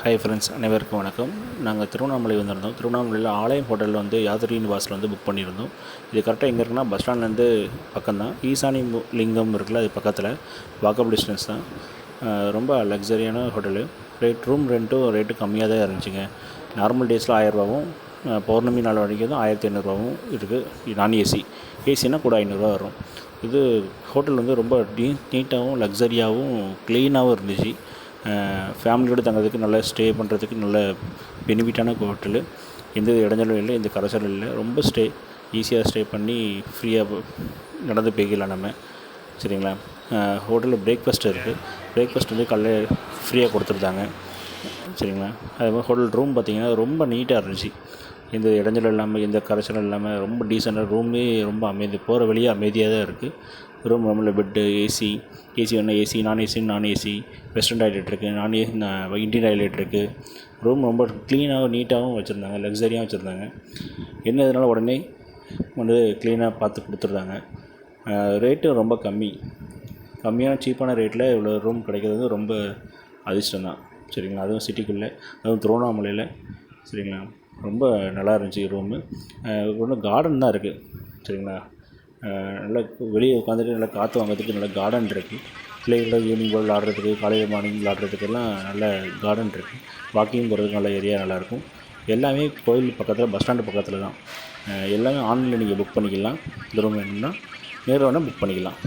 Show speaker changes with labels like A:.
A: Hi friends அனைவருக்கும் வணக்கம். நாங்கள் திருவண்ணாமலை வந்திருந்தோம். திருவண்ணாமலையில் ஆலயம் ஹோட்டலில் வந்து யாத்ரி நிவாஸில் வந்து புக் பண்ணியிருந்தோம். இது கரெக்டாக எங்கே இருக்குன்னா பஸ் ஸ்டாண்ட்லேருந்து பக்கம்தான். ஈசானி லிங்கம் இருக்குல்ல அது பக்கத்தில். வாக்கப் டிஸ்டன்ஸ் தான். ரொம்ப லக்ஸரியான ஹோட்டலு. ரேட் ரூம் ரெண்ட்டும் ரேட்டு கம்மியாக தான் இருந்துச்சுங்க. நார்மல் டேஸில் ஆயிரரூபாவும் பௌர்ணமி நாள் வரைக்கும் தான் ஆயிரத்தி ஐநூறுரூவாவும் இருக்குது நான் ஏசி ஏசினா கூட ஐநூறுரூவா வரும். இது ஹோட்டல் வந்து ரொம்ப நீ நீட்டாகவும் லக்ஸரியாகவும் க்ளீனாகவும் இருந்துச்சு. ஃபேமிலியோடு தங்குறதுக்கு நல்ல ஸ்டே பண்ணுறதுக்கு நல்ல பெனிஃபிட்டான ஹோட்டலு எந்த இடைஞ்சலும் இல்லை எந்த கரைச்சலும் இல்லை. ரொம்ப ஸ்டே ஈஸியாக ஸ்டே பண்ணி ஃப்ரீயாக நடந்து போய்க்கலாம் நம்ம. சரிங்களா? ஹோட்டலில் பிரேக்ஃபாஸ்ட் இருக்குது பிரேக்ஃபாஸ்ட் வந்து காலைல ஃப்ரீயாக கொடுத்துருந்தாங்க. சரிங்களா? அதே மாதிரி ஹோட்டல் ரூம் பார்த்திங்கன்னா ரொம்ப நீட்டாக இருந்துச்சு. எந்த இடைஞ்சலும் இல்லாமல் எந்த கரைச்சலும் இல்லாமல் ரொம்ப டீசெண்டாக ரூமே ரொம்ப அமைதி போகிற வழியே அமைதியாக தான் இருக்குது ரூம் ரூமில் பெட்டு ஏசி ஏசி ஒன்று AC non AC non AC western toilet இருக்குது நான் ஏ இந்தியன் டாய்லெட் இருக்குது ரூம் ரொம்ப க்ளீனாகவும் நீட்டாகவும் வச்சுருந்தாங்க லக்ஸரியாக வச்சுருந்தாங்க. என்ன இதனால் உடனே வந்து க்ளீனாக பார்த்து கொடுத்துருந்தாங்க ரேட்டும் ரொம்ப கம்மி. கம்மியான சீப்பான ரேட்டில் இவ்வளோ ரூம் கிடைக்கிறது வந்து ரொம்ப அதிர்ஷ்டம் தான். சரிங்களா? அதுவும் சிட்டிக்குள்ளே அதுவும் திருவண்ணாமலையில். சரிங்களா? ரொம்ப நல்லா இருந்துச்சு ரூமு ஒன்றும் கார்டன் தான் இருக்குது சரிங்களா? நல்லா வெளியே உட்காந்துட்டு நல்லா காற்று வாங்குறதுக்கு நல்ல கார்டன் இருக்குது பிள்ளைகளோட ஈவினிங் போல் விளாட்றதுக்கு காலையில் மார்னிங் விளாட்றதுக்கெல்லாம் நல்ல கார்டன் இருக்குது வாக்கிங் போகிறதுக்கு நல்ல ஏரியா நல்லாயிருக்கும் எல்லாமே கோயில் பக்கத்தில் பஸ் ஸ்டாண்டு பக்கத்தில் தான் எல்லாமே ஆன்லைனில் நீங்கள் புக் பண்ணிக்கலாம். தூரம் வேணும்னா நேரில் வேணால் புக் பண்ணிக்கலாம்.